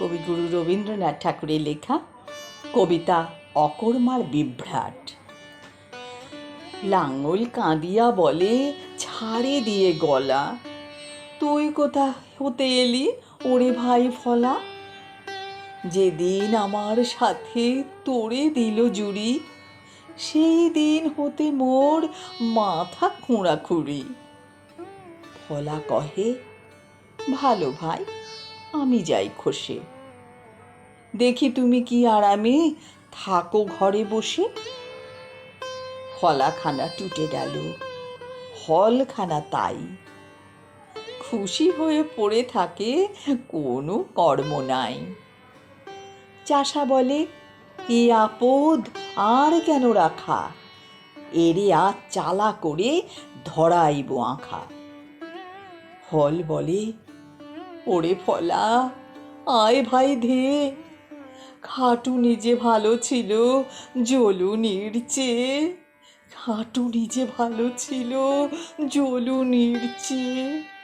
কবিগুরু রবীন্দ্রনাথ ঠাকুরের লেখা কবিতা অকর্মার বিভ্রাট। লাঙল কাঁদিয়া বলে, ছাড়ে দিয়ে গলা। তুই কোথা হতে এলি ওরে ভাই ফলা? যেদিন আমার সাথে তোরে দিল জুড়ি, সেই দিন হতে মোর মাথা খুঁড়াখুড়ি। ফলা কহে, ভালো ভাই আমি যাই খসে। দেখি তুমি কি আরামে থাকো ঘরে বসে। ফলাখানা টুটে গেল, হলখানা তাই। খুশি হয়ে পড়ে থাকে কোনো কর্ম নাই। চাষা বলে, এ আপদ আর কেন রাখা? এরে আর চালা করে ধরাইব আঁখা। হল বলে ওরে ফলা, আয় ভাই ধে। খাটু নিজে ভালো ছিল, জলু নিরচে খাটু নিজে ভালো ছিল, জলু চেয়ে